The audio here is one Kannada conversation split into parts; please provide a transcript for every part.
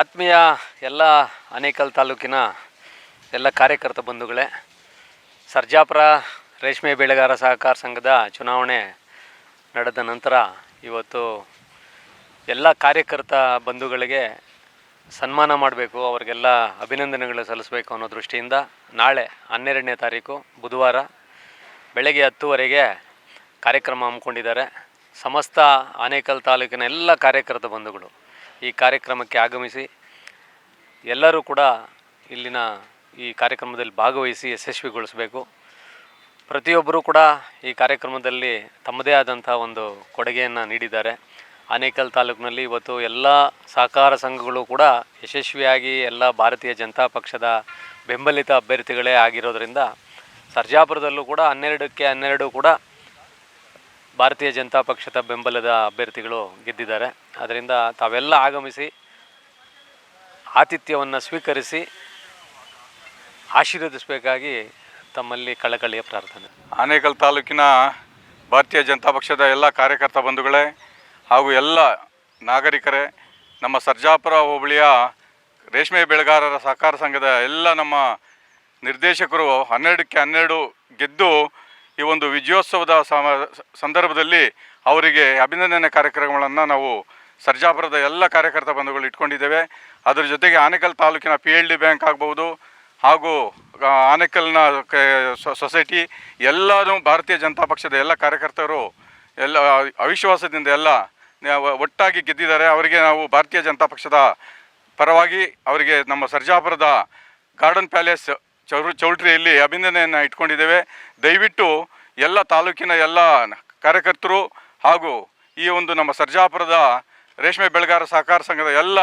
ಆತ್ಮೀಯ ಎಲ್ಲ ಆನೇಕಲ್ ತಾಲೂಕಿನ ಎಲ್ಲ ಕಾರ್ಯಕರ್ತ ಬಂಧುಗಳೇ, ಸರ್ಜಾಪುರ ರೇಷ್ಮೆ ಬೆಳೆಗಾರ ಸಹಕಾರ ಸಂಘದ ಚುನಾವಣೆ ನಡೆದ ನಂತರ ಇವತ್ತು ಎಲ್ಲ ಕಾರ್ಯಕರ್ತ ಬಂಧುಗಳಿಗೆ ಸನ್ಮಾನ ಮಾಡಬೇಕು, ಅವರಿಗೆಲ್ಲ ಅಭಿನಂದನೆಗಳು ಸಲ್ಲಿಸಬೇಕು ಅನ್ನೋ ದೃಷ್ಟಿಯಿಂದ ನಾಳೆ ಹನ್ನೆರಡನೇ ತಾರೀಕು ಬುಧವಾರ ಬೆಳಗ್ಗೆ ಹತ್ತುವರೆಗೆ ಕಾರ್ಯಕ್ರಮ ಹಮ್ಮಿಕೊಂಡಿದ್ದಾರೆ. ಸಮಸ್ತ ಆನೇಕಲ್ ತಾಲೂಕಿನ ಎಲ್ಲ ಕಾರ್ಯಕರ್ತ ಬಂಧುಗಳು ಈ ಕಾರ್ಯಕ್ರಮಕ್ಕೆ ಆಗಮಿಸಿ ಎಲ್ಲರೂ ಕೂಡ ಇಲ್ಲಿನ ಈ ಕಾರ್ಯಕ್ರಮದಲ್ಲಿ ಭಾಗವಹಿಸಿ ಯಶಸ್ವಿಗೊಳಿಸಬೇಕು. ಪ್ರತಿಯೊಬ್ಬರೂ ಕೂಡ ಈ ಕಾರ್ಯಕ್ರಮದಲ್ಲಿ ತಮ್ಮದೇ ಆದಂಥ ಒಂದು ಕೊಡುಗೆಯನ್ನು ನೀಡಿದ್ದಾರೆ. ಆನೇಕಲ್ ತಾಲೂಕಿನಲ್ಲಿ ಇವತ್ತು ಎಲ್ಲ ಸಹಕಾರ ಸಂಘಗಳು ಕೂಡ ಯಶಸ್ವಿಯಾಗಿ ಎಲ್ಲ ಭಾರತೀಯ ಜನತಾ ಪಕ್ಷದ ಬೆಂಬಲಿತ ಅಭ್ಯರ್ಥಿಗಳೇ ಆಗಿರೋದರಿಂದ ಸರ್ಜಾಪುರದಲ್ಲೂ ಕೂಡ ಹನ್ನೆರಡಕ್ಕೆ ಹನ್ನೆರಡು ಕೂಡ ಭಾರತೀಯ ಜನತಾ ಪಕ್ಷದ ಬೆಂಬಲದ ಅಭ್ಯರ್ಥಿಗಳು ಗೆದ್ದಿದ್ದಾರೆ. ಅದರಿಂದ ತಾವೆಲ್ಲ ಆಗಮಿಸಿ, ಆತಿಥ್ಯವನ್ನು ಸ್ವೀಕರಿಸಿ, ಆಶೀರ್ವದಿಸಬೇಕಾಗಿ ತಮ್ಮಲ್ಲಿ ಕಳಕಳಿಯ ಪ್ರಾರ್ಥನೆ. ಆನೇಕಲ್ ತಾಲೂಕಿನ ಭಾರತೀಯ ಜನತಾ ಪಕ್ಷದ ಎಲ್ಲ ಕಾರ್ಯಕರ್ತ ಬಂಧುಗಳೇ ಹಾಗೂ ಎಲ್ಲ ನಾಗರಿಕರೇ, ನಮ್ಮ ಸರ್ಜಾಪುರ ಹೋಬಳಿಯ ರೇಷ್ಮೆ ಬೆಳೆಗಾರರ ಸಹಕಾರ ಸಂಘದ ಎಲ್ಲ ನಮ್ಮ ನಿರ್ದೇಶಕರು ಹನ್ನೆರಡಕ್ಕೆ ಹನ್ನೆರಡು ಗೆದ್ದು ಈ ಒಂದು ವಿಜಯೋತ್ಸವದ ಸಂದರ್ಭದಲ್ಲಿ ಅವರಿಗೆ ಅಭಿನಂದನೆ ಕಾರ್ಯಕ್ರಮಗಳನ್ನು ನಾವು ಸರ್ಜಾಪುರದ ಎಲ್ಲ ಕಾರ್ಯಕರ್ತ ಬಂಧುಗಳು ಇಟ್ಕೊಂಡಿದ್ದೇವೆ. ಅದರ ಜೊತೆಗೆ ಆನೇಕಲ್ ತಾಲೂಕಿನ ಪಿ ಎಲ್ ಡಿ ಬ್ಯಾಂಕ್ ಆಗ್ಬೋದು ಹಾಗೂ ಆನೇಕಲ್ನ ಸೊಸೈಟಿ ಎಲ್ಲರೂ ಭಾರತೀಯ ಜನತಾ ಪಕ್ಷದ ಎಲ್ಲ ಕಾರ್ಯಕರ್ತರು ಎಲ್ಲ, ಅವಿಶ್ವಾಸದಿಂದ ಎಲ್ಲ ಒಟ್ಟಾಗಿ ಗೆದ್ದಿದ್ದಾರೆ. ಅವರಿಗೆ ನಾವು ಭಾರತೀಯ ಜನತಾ ಪಕ್ಷದ ಪರವಾಗಿ ಅವರಿಗೆ ನಮ್ಮ ಸರ್ಜಾಪುರದ ಗಾರ್ಡನ್ ಪ್ಯಾಲೇಸ್ ಚೌರು ಚೌಲ್ಟ್ರಿಯಲ್ಲಿ ಅಭಿನಂದನೆಯನ್ನು ಇಟ್ಕೊಂಡಿದ್ದೇವೆ. ದಯವಿಟ್ಟು ಎಲ್ಲ ತಾಲೂಕಿನ ಎಲ್ಲ ಕಾರ್ಯಕರ್ತರು ಹಾಗೂ ಈ ಒಂದು ನಮ್ಮ ಸರ್ಜಾಪುರದ ರೇಷ್ಮೆ ಬೆಳೆಗಾರ ಸಹಕಾರ ಸಂಘದ ಎಲ್ಲ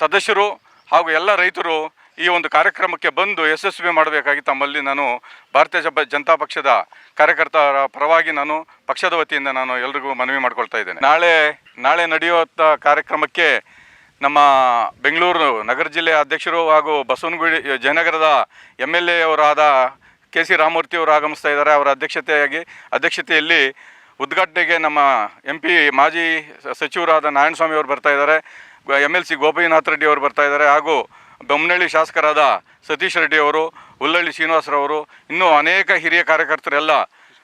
ಸದಸ್ಯರು ಹಾಗೂ ಎಲ್ಲ ರೈತರು ಈ ಒಂದು ಕಾರ್ಯಕ್ರಮಕ್ಕೆ ಬಂದು ಯಶಸ್ವಿ ಮಾಡಬೇಕಾಗಿ ತಮ್ಮಲ್ಲಿ ನಾನು ಭಾರತೀಯ ಜನತಾ ಪಕ್ಷದ ಕಾರ್ಯಕರ್ತರ ಪರವಾಗಿ ನಾನು ಪಕ್ಷದ ವತಿಯಿಂದ ನಾನು ಎಲ್ರಿಗೂ ಮನವಿ ಮಾಡ್ಕೊಳ್ತಾ ಇದ್ದೇನೆ. ನಾಳೆ ನಾಳೆ ನಡೆಯುವಂಥ ಕಾರ್ಯಕ್ರಮಕ್ಕೆ ನಮ್ಮ ಬೆಂಗಳೂರು ನಗರ ಜಿಲ್ಲೆಯ ಅಧ್ಯಕ್ಷರು ಹಾಗೂ ಬಸವನಗುಡಿ ಜಯನಗರದ ಎಂ ಎಲ್ ಎ ಅವರಾದ ಕೆ ಸಿ ರಾಮಮೂರ್ತಿ ಅವರು ಆಗಮಿಸ್ತಾ ಇದ್ದಾರೆ. ಅವರ ಅಧ್ಯಕ್ಷತೆಯಾಗಿ ಅಧ್ಯಕ್ಷತೆಯಲ್ಲಿ ಉದ್ಘಾಟನೆಗೆ ನಮ್ಮ ಎಂ ಪಿ ಮಾಜಿ ಸಚಿವರಾದ ನಾರಾಯಣಸ್ವಾಮಿ ಅವರು ಬರ್ತಾ ಇದ್ದಾರೆ. M L C Gopinath Reddy ಅವರು ಬರ್ತಾ ಇದ್ದಾರೆ ಹಾಗೂ ಬೊಮ್ಮನಹಳ್ಳಿ ಶಾಸಕರಾದ ಸತೀಶ್ ರೆಡ್ಡಿ ಅವರು, ಹುಲ್ಲಳ್ಳಿ ಶ್ರೀನಿವಾಸರವರು ಇನ್ನೂ ಅನೇಕ ಹಿರಿಯ ಕಾರ್ಯಕರ್ತರೆಲ್ಲ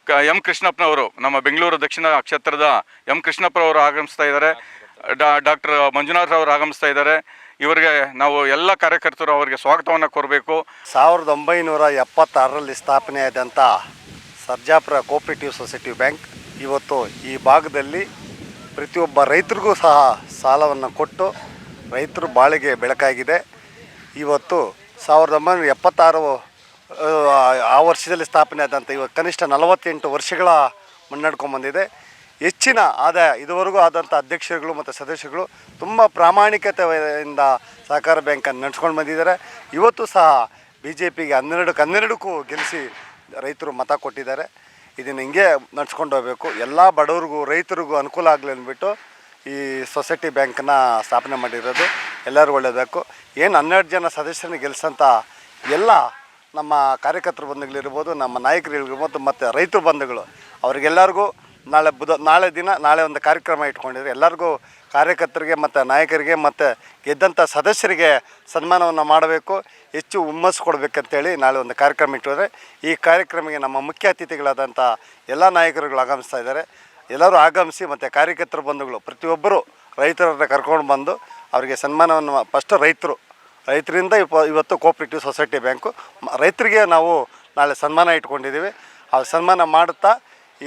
ಕ ಎಂ ಕೃಷ್ಣಪ್ಪನವರು ನಮ್ಮ ಬೆಂಗಳೂರು ದಕ್ಷಿಣ ಕ್ಷೇತ್ರದ ಎಂ ಕೃಷ್ಣಪ್ಪರವರು ಆಗಮಿಸ್ತಾ ಇದ್ದಾರೆ. ಡಾ ಡಾಕ್ಟರ್ ಮಂಜುನಾಥ್ ಅವರು ಆಗಮಿಸ್ತಾ ಇದ್ದಾರೆ. ಇವರಿಗೆ ನಾವು ಎಲ್ಲ ಕಾರ್ಯಕರ್ತರು ಅವರಿಗೆ ಸ್ವಾಗತವನ್ನು ಕೋರಬೇಕು. ಸಾವಿರದ ಒಂಬೈನೂರ ಎಪ್ಪತ್ತಾರರಲ್ಲಿ ಸ್ಥಾಪನೆಯಾದಂಥ ಸರ್ಜಾಪುರ ಕೋಪರೇಟಿವ್ ಸೊಸೈಟಿ ಬ್ಯಾಂಕ್ ಇವತ್ತು ಈ ಭಾಗದಲ್ಲಿ ಪ್ರತಿಯೊಬ್ಬ ರೈತರಿಗೂ ಸಹ ಸಾಲವನ್ನು ಕೊಟ್ಟು ರೈತರು ಬಾಳಿಗೆ ಬೆಳಕಾಗಿದೆ. ಇವತ್ತು ಸಾವಿರದ ಒಂಬೈನೂರ ಎಪ್ಪತ್ತಾರು ಆ, ವರ್ಷದಲ್ಲಿ ಸ್ಥಾಪನೆ ಆದಂಥ ಇವತ್ತು ಕನಿಷ್ಠ ನಲವತ್ತೆಂಟು ವರ್ಷಗಳ ಮುನ್ನಡ್ಕೊಂಬಂದಿದೆ. ಹೆಚ್ಚಿನ ಆದಾಯ, ಇದುವರೆಗೂ ಆದಂಥ ಅಧ್ಯಕ್ಷರುಗಳು ಮತ್ತು ಸದಸ್ಯರುಗಳು ತುಂಬ ಪ್ರಾಮಾಣಿಕತೆಯಿಂದ ಸಹಕಾರ ಬ್ಯಾಂಕನ್ನು ನಡೆಸ್ಕೊಂಡು ಬಂದಿದ್ದಾರೆ. ಇವತ್ತು ಸಹ ಬಿ ಜೆ ಪಿಗೆ ಹನ್ನೆರಡಕ್ಕೆ ಹನ್ನೆರಡಕ್ಕೂ ಗೆಲ್ಲಿಸಿ ರೈತರು ಮತ ಕೊಟ್ಟಿದ್ದಾರೆ. ಇದನ್ನು ಹಿಂಗೆ ನಡ್ಸ್ಕೊಂಡು ಹೋಗಬೇಕು. ಎಲ್ಲ ಬಡವರಿಗೂ, ರೈತರಿಗೂ ಅನುಕೂಲ ಆಗಲಿ ಅಂದ್ಬಿಟ್ಟು ಈ ಸೊಸೈಟಿ ಬ್ಯಾಂಕನ್ನ ಸ್ಥಾಪನೆ ಮಾಡಿರೋದು. ಎಲ್ಲರೂ ಒಳ್ಳೆಯದಬೇಕು ಏನು ಹನ್ನೆರಡು ಜನ ಸದಸ್ಯರನ್ನ ಗೆಲ್ಲಿಸಂಥ ಎಲ್ಲ ನಮ್ಮ ಕಾರ್ಯಕರ್ತರು ಬಂಧುಗಳಿರ್ಬೋದು, ನಮ್ಮ ನಾಯಕರಿರ್ಬೋದು ಮತ್ತು ರೈತರು ಬಂಧುಗಳು, ಅವ್ರಿಗೆಲ್ಲರಿಗೂ ನಾಳೆ ಬುಧ, ನಾಳೆ ದಿನ, ನಾಳೆ ಒಂದು ಕಾರ್ಯಕ್ರಮ ಇಟ್ಕೊಂಡಿದ್ರೆ. ಎಲ್ಲರಿಗೂ ಕಾರ್ಯಕರ್ತರಿಗೆ ಮತ್ತು ನಾಯಕರಿಗೆ ಮತ್ತು ಗೆದ್ದಂಥ ಸದಸ್ಯರಿಗೆ ಸನ್ಮಾನವನ್ನು ಮಾಡಬೇಕು. ಹೆಚ್ಚು ಹುಮ್ಮಸ್ಸು ಕೊಡಬೇಕಂತೇಳಿ ನಾಳೆ ಒಂದು ಕಾರ್ಯಕ್ರಮ ಇಟ್ಟಿದ್ದಾರೆ ಈ ಕಾರ್ಯಕ್ರಮಕ್ಕೆ ನಮ್ಮ ಮುಖ್ಯ ಅತಿಥಿಗಳಾದಂಥ ಎಲ್ಲ ನಾಯಕರುಗಳು ಆಗಮಿಸ್ತಾ ಇದ್ದಾರೆ. ಎಲ್ಲರೂ ಆಗಮಿಸಿ ಮತ್ತು ಕಾರ್ಯಕರ್ತರ ಬಂಧುಗಳು, ಪ್ರತಿಯೊಬ್ಬರು ರೈತರನ್ನ ಕರ್ಕೊಂಡು ಬಂದು ಅವರಿಗೆ ಸನ್ಮಾನವನ್ನು ಫಸ್ಟ್ ರೈತರು, ರೈತರಿಂದ ಇಪ್ಪ, ಇವತ್ತು ಕೋಪ್ರೇಟಿವ್ ಸೊಸೈಟಿ ಬ್ಯಾಂಕು ರೈತರಿಗೆ ನಾವು ನಾಳೆ ಸನ್ಮಾನ ಇಟ್ಕೊಂಡಿದ್ದೀವಿ. ಆ ಸನ್ಮಾನ ಮಾಡುತ್ತಾ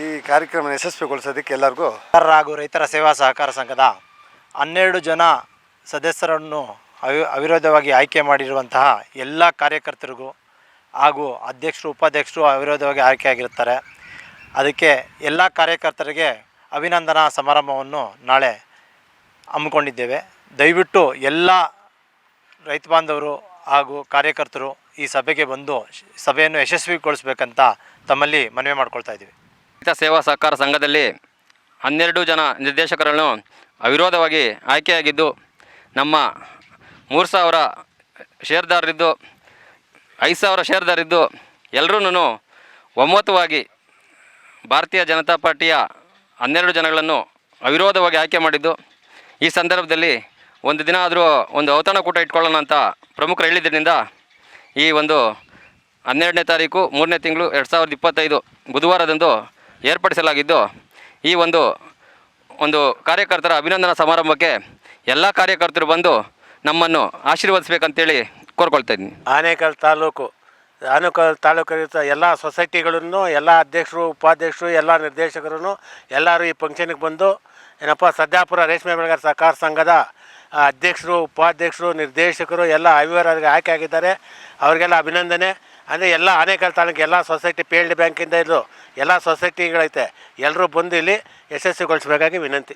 ಈ ಕಾರ್ಯಕ್ರಮ ಯಶಸ್ವಿಗೊಳಿಸೋದಕ್ಕೆ ಎಲ್ಲರಿಗೂ ಹಾಗೂ ರೈತರ ಸೇವಾ ಸಹಕಾರ ಸಂಘದ ಹನ್ನೆರಡು ಜನ ಸದಸ್ಯರನ್ನು ಅವಿ, ಅವಿರೋಧವಾಗಿ ಆಯ್ಕೆ ಮಾಡಿರುವಂತಹ ಎಲ್ಲ ಕಾರ್ಯಕರ್ತರಿಗೂ ಹಾಗೂ ಅಧ್ಯಕ್ಷರು, ಉಪಾಧ್ಯಕ್ಷರು ಅವಿರೋಧವಾಗಿ ಆಯ್ಕೆ ಆಗಿರುತ್ತಾರೆ ಅದಕ್ಕೆ ಎಲ್ಲ ಕಾರ್ಯಕರ್ತರಿಗೆ ಅಭಿನಂದನಾ ಸಮಾರಂಭವನ್ನು ನಾಳೆ ಹಮ್ಮಿಕೊಂಡಿದ್ದೇವೆ. ದಯವಿಟ್ಟು ಎಲ್ಲ ರೈತ ಬಾಂಧವರು ಹಾಗೂ ಕಾರ್ಯಕರ್ತರು ಈ ಸಭೆಗೆ ಬಂದು ಸಭೆಯನ್ನು ಯಶಸ್ವಿಗೊಳಿಸಬೇಕಂತ ತಮ್ಮಲ್ಲಿ ಮನವಿ ಮಾಡ್ಕೊಳ್ತಾ ಇದ್ದೀವಿ. ರೈತ ಸೇವಾ ಸಹಕಾರ ಸಂಘದಲ್ಲಿ ಹನ್ನೆರಡು ಜನ ನಿರ್ದೇಶಕರನ್ನು ಅವಿರೋಧವಾಗಿ ಆಯ್ಕೆಯಾಗಿದ್ದು, ನಮ್ಮ ಮೂರು ಸಾವಿರ ಷೇರ್ದಾರರಿದ್ದು, ಐದು ಸಾವಿರ ಷೇರ್ದಾರಿದ್ದು ಎಲ್ಲರೂ ಒಮ್ಮತವಾಗಿ ಭಾರತೀಯ ಜನತಾ ಪಾರ್ಟಿಯ ಹನ್ನೆರಡು ಜನಗಳನ್ನು ಅವಿರೋಧವಾಗಿ ಆಯ್ಕೆ ಮಾಡಿದ್ದು. ಈ ಸಂದರ್ಭದಲ್ಲಿ ಒಂದು ದಿನ ಆದರೂ ಒಂದು ಔತಣಕೂಟ ಇಟ್ಕೊಳ್ಳೋಣ ಅಂತ ಪ್ರಮುಖರು ಹೇಳಿದ್ರಿಂದ ಈ ಒಂದು ಹನ್ನೆರಡನೇ ತಾರೀಕು, ಮೂರನೇ ತಿಂಗಳು ಎರಡು ಸಾವಿರದ ಇಪ್ಪತ್ತೈದು ಬುಧವಾರದಂದು ಏರ್ಪಡಿಸಲಾಗಿದ್ದು, ಈ ಒಂದು ಒಂದು ಕಾರ್ಯಕರ್ತರ ಅಭಿನಂದನಾ ಸಮಾರಂಭಕ್ಕೆ ಎಲ್ಲ ಕಾರ್ಯಕರ್ತರು ಬಂದು ನಮ್ಮನ್ನು ಆಶೀರ್ವದಿಸಬೇಕಂತೇಳಿ ಕೋರ್ಕೊಳ್ತಾ ಇದ್ದೀನಿ. ಆನೇಕಲ್ ತಾಲೂಕು, ಆನೇಕಲ್ ತಾಲೂಕಿನ ಎಲ್ಲ ಸೊಸೈಟಿಗಳನ್ನು, ಎಲ್ಲ ಅಧ್ಯಕ್ಷರು, ಉಪಾಧ್ಯಕ್ಷರು, ಎಲ್ಲ ನಿರ್ದೇಶಕರು ಎಲ್ಲರೂ ಈ ಫಂಕ್ಷನಿಗೆ ಬಂದು, ಏನಪ್ಪ ಸದ್ಯಾಪುರ ರೇಷ್ಮೆ ಬೆಳೆಗಾರ ಸಹಕಾರ ಸಂಘದ ಅಧ್ಯಕ್ಷರು, ಉಪಾಧ್ಯಕ್ಷರು, ನಿರ್ದೇಶಕರು, ಎಲ್ಲ ಅವಿವರಾಗಿ ಆಯ್ಕೆ ಆಗಿದ್ದಾರೆ. ಅವರಿಗೆಲ್ಲ ಅಭಿನಂದನೆ. ಅಂದರೆ ಎಲ್ಲ ಆನೇಕಲ್ ತಾಲೂಕು ಎಲ್ಲ ಸೊಸೈಟಿ ಪೇಲ್ಡ್ ಬ್ಯಾಂಕಿಂದ ಇದು ಎಲ್ಲ ಸೊಸೈಟಿಗಳೈತೆ ಎಲ್ಲರೂ ಬಂದು ಇಲ್ಲಿ ಯಶಸ್ವಿಗೊಳಿಸಬೇಕಾಗಿ ವಿನಂತಿ.